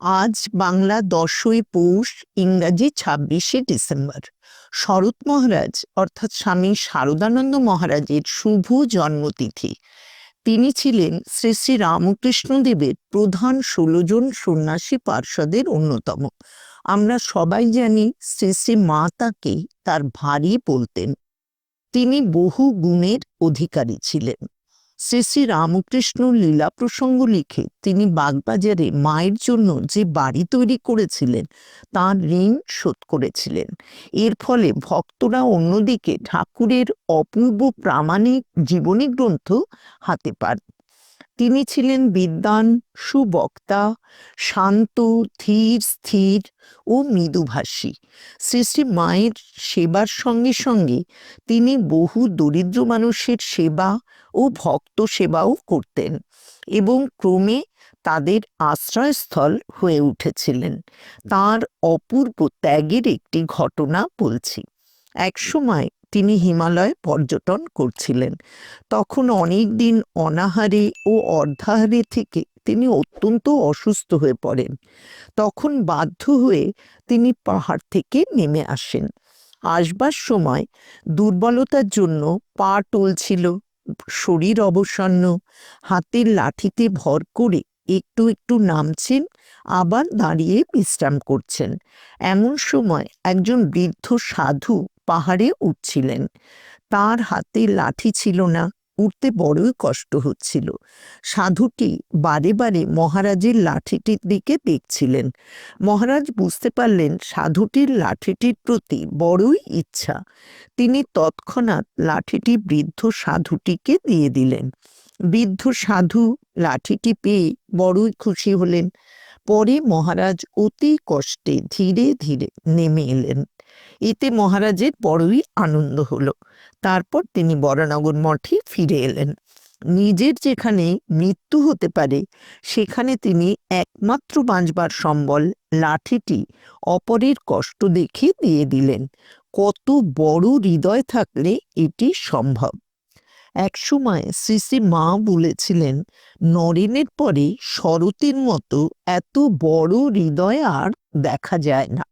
আজ বাংলা দশই পৌষ, ইংরাজি ছাব্বিশে ডিসেম্বর। শরৎ মহারাজ, অর্থাৎ স্বামী শারদানন্দ মহারাজের শুভ জন্মতিথি। তিনি ছিলেন শ্রী শ্রী রামকৃষ্ণদেবের প্রধান ষোলো জন সন্ন্যাসী পার্ষদের অন্যতম। আমরা সবাই জানি শ্রী শ্রী মা তাকে তার ভারী বলতেন। তিনি বহু গুণের অধিকারী ছিলেন। শ্রী শ্রী রামকৃষ্ণ লীলা প্রসঙ্গ লিখে তিনি বাগবাজারে মায়ের জন্য যে বাড়ি তৈরি করেছিলেন, তার ঋণ শোধ করেছিলেন। এর ফলে ভক্তরা অন্যদিকে ঠাকুরের অপূর্ব প্রামাণিক জীবনী গ্রন্থ হাতে পান। তিনি ছিলেন বিদ্বান, সুবক্তা, শান্ত, ধীর, স্থির ও মৃদুভাষী। শ্রী শ্রী মায়ের সেবার সঙ্গে সঙ্গে তিনি বহু দরিদ্র মানুষের সেবা ও ভক্ত সেবাও করতেন এবং ক্রমে তাদের আশ্রয়স্থল হয়ে উঠেছিলেন। তার অপূর্ব ত্যাগের একটি ঘটনা বলছি। একসময় তিনি হিমালয় পর্যটন করছিলেন। তখন অনেক দিন অনাহারে ও অর্ধাহারে থেকে তিনি অত্যন্ত অসুস্থ হয়ে পড়েন। তখন বাধ্য হয়ে তিনি পাহাড় থেকে নেমে আসেন। আসবার সময় দুর্বলতার জন্য পা টলছিল, শরীর অবসন্ন, হাতের লাঠিতে ভর করে একটু একটু নামছেন, আবার দাঁড়িয়ে বিশ্রাম করছেন। এমন সময় একজন বৃদ্ধ সাধু পাহাড়ে উঠছিলেন। তার হাতে লাঠি ছিল না উঠতে বড়ই কষ্ট হচ্ছিল। সাধুটি বারে বারে মহারাজের লাঠিটির দিকে দেখছিলেন। মহারাজ বুঝতে পারলেন সাধুটির লাঠিটির প্রতি বড়ই ইচ্ছা। তিনি তৎক্ষণাৎ লাঠিটি বৃদ্ধ সাধুটিকে দিয়ে দিলেন। বৃদ্ধ সাধু লাঠিটি পেয়ে বড়ই খুশি হলেন। পরে মহারাজ অতি কষ্টে ধীরে ধীরে নেমে এলেন। এতে মহারাজের বড়ই আনন্দ হলো। তারপর তিনি বরানগর মঠে ফিরে এলেন। নিজের যেখানে মৃত্যু হতে পারে, সেখানে তিনি একমাত্র বাঁচবার সম্বল লাঠিটি অপরের কষ্ট দেখে দিয়ে দিলেন। কত বড় হৃদয় থাকলে এটি সম্ভব। একসময় শ্রী শ্রী মা বলেছিলেন, নরেনের পরে শরতের মতো এত বড় হৃদয় আর দেখা যায় না।